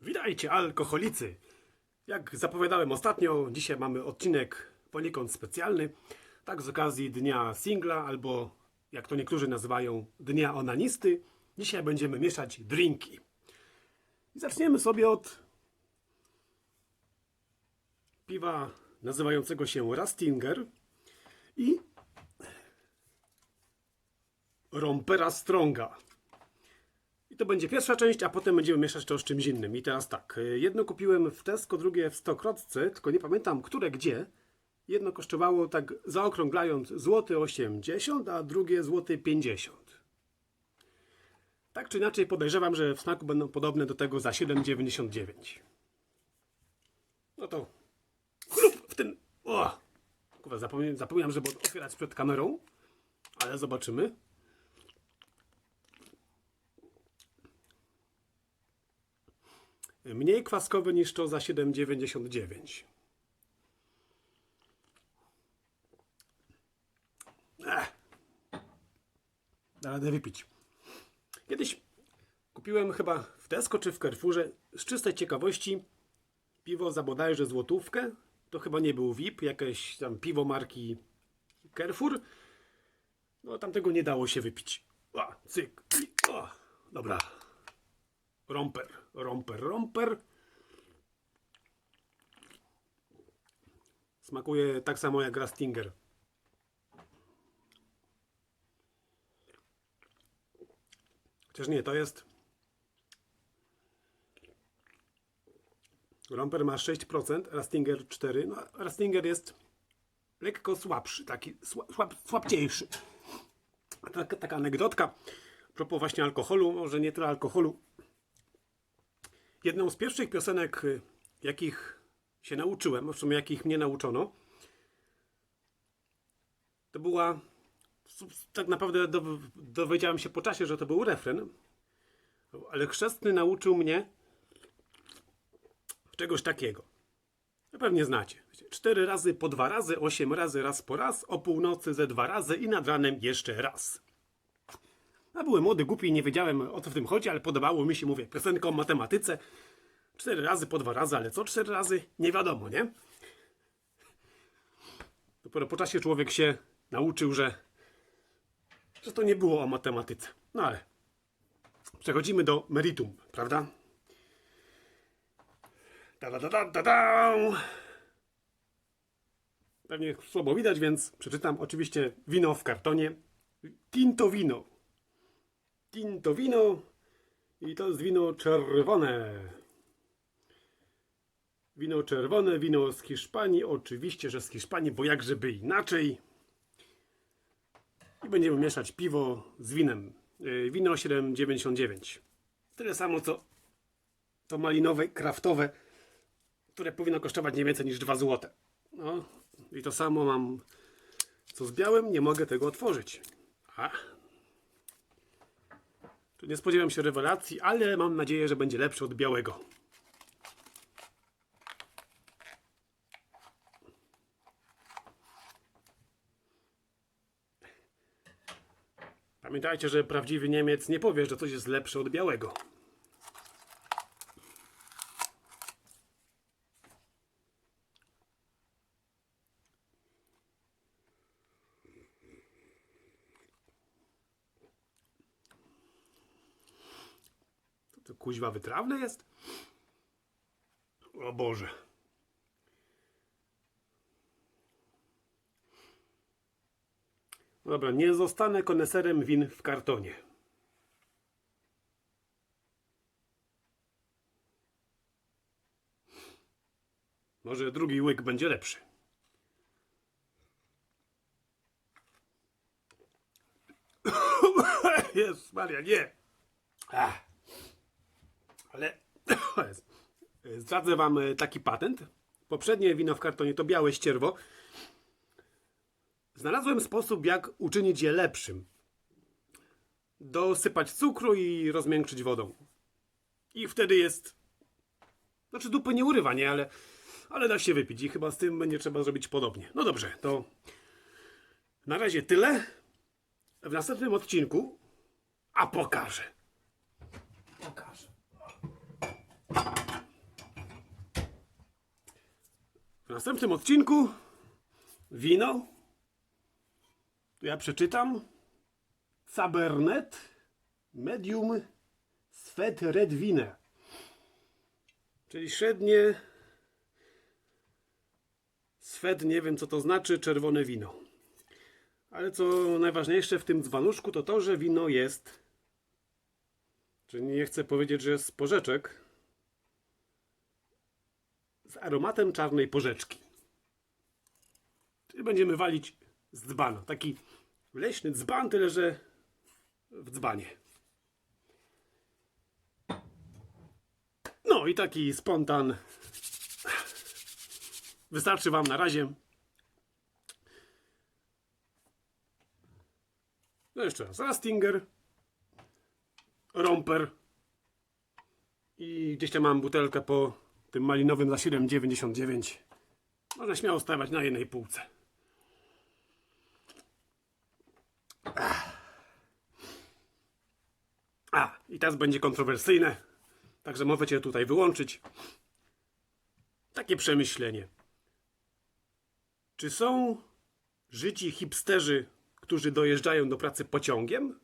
Witajcie, alkoholicy! Jak zapowiadałem ostatnio, dzisiaj mamy odcinek poniekąd specjalny. Tak z okazji dnia singla, albo jak to niektórzy nazywają, dnia onanisty. Dzisiaj będziemy mieszać drinki. I zaczniemy sobie od piwa nazywającego się Rastinger i Rompera Stronga. To będzie pierwsza część, a potem będziemy mieszać to z czymś innym. I teraz tak, y, jedno kupiłem w Tesco, drugie w Stokrotce, tylko nie pamiętam, które gdzie. Jedno kosztowało, tak zaokrąglając, złoty 80, a drugie złoty 50. Tak czy inaczej podejrzewam, że w smaku będą podobne do tego za 7,99. No to chlup w ten... O! Kurwa, zapomniałem, zapomniałem, żeby otwierać przed kamerą, ale zobaczymy. Mniej kwaskowy niż to za 7,99. Ech. Da radę wypić. Kiedyś kupiłem chyba w Tesco czy w Carrefourze z czystej ciekawości piwo za bodajże złotówkę. To chyba nie był VIP, jakieś tam piwo marki Carrefour. No tamtego nie dało się wypić. O, cyk. O, dobra. Romper, romper, romper. Smakuje tak samo jak Rastinger. Chociaż nie, to jest. Romper ma 6%, Rastinger 4%. No, Rastinger jest lekko słabszy, taki sła- słab, słabciejszy. Taka, taka anegdotka. A propos właśnie alkoholu, może nie tyle alkoholu, Jedną z pierwszych piosenek, y, jakich się nauczyłem, w sumie jakich mnie nauczono, to była. Tak naprawdę dow- dowiedziałem się po czasie, że to był refren, ale chrzestny nauczył mnie czegoś takiego. Pewnie znacie. Cztery razy po dwa razy, osiem razy raz po raz, o północy ze dwa razy i nad ranem jeszcze raz. Ja byłem młody, głupi i nie wiedziałem o co w tym chodzi, ale podobało mi się, mówię, piosenka o matematyce. Cztery razy po dwa razy, ale co cztery razy? Nie wiadomo, nie? Dopiero po czasie człowiek się nauczył, że, że to nie było o matematyce. No ale przechodzimy do meritum, prawda? Da, da, da, da, da, da. Pewnie słabo widać, więc przeczytam oczywiście wino w kartonie. Tinto wino. Tinto wino i to jest wino czerwone. Wino czerwone, wino z Hiszpanii, oczywiście, że z Hiszpanii, bo jakżeby inaczej. I będziemy mieszać piwo z winem. Yy, Wino 7,99. Tyle samo co to malinowe, kraftowe, które powinno kosztować nie więcej niż 2 zł. No i to samo mam co z białym, nie mogę tego otworzyć. A, nie spodziewam się rewelacji, ale mam nadzieję, że będzie lepszy od białego. Pamiętajcie, że prawdziwy Niemiec nie powie, że coś jest lepsze od białego. Kuźwa wytrawne jest? O Boże. Dobra, nie zostanę koneserem win w kartonie. Może drugi łyk będzie lepszy. Jezus Maria, nie. Ach. Ale zdradzę wam e, taki patent. Poprzednie wino w kartonie to białe ścierwo. Znalazłem sposób, jak uczynić je lepszym. Dosypać cukru i rozmiękczyć wodą. I wtedy jest. Znaczy, dupy nie urywa, nie, ale, ale da się wypić. I chyba z tym będzie trzeba zrobić podobnie. No dobrze, to na razie tyle. W następnym odcinku. A pokażę. Pokażę. Następnym odcinku wino. Ja przeczytam. Cabernet Medium Svet Red Wine. Czyli średnie Swed, nie wiem co to znaczy, czerwone wino. Ale co najważniejsze w tym dzbanuszku to to, że wino jest. Czyli nie chcę powiedzieć, że jest z porzeczek. Z aromatem czarnej porzeczki. Czyli będziemy walić z dzbana. Taki leśny dzban, tyle że w dzbanie. No i taki spontan Wystarczy Wam na razie. No jeszcze raz. Rastinger, Romper i gdzieś tam mam butelkę po tym malinowym za 7,99. Można śmiało stawiać na jednej półce. A, i teraz będzie kontrowersyjne, także możecie tutaj wyłączyć. Takie przemyślenie. Czy są życi hipsterzy, którzy dojeżdżają do pracy pociągiem?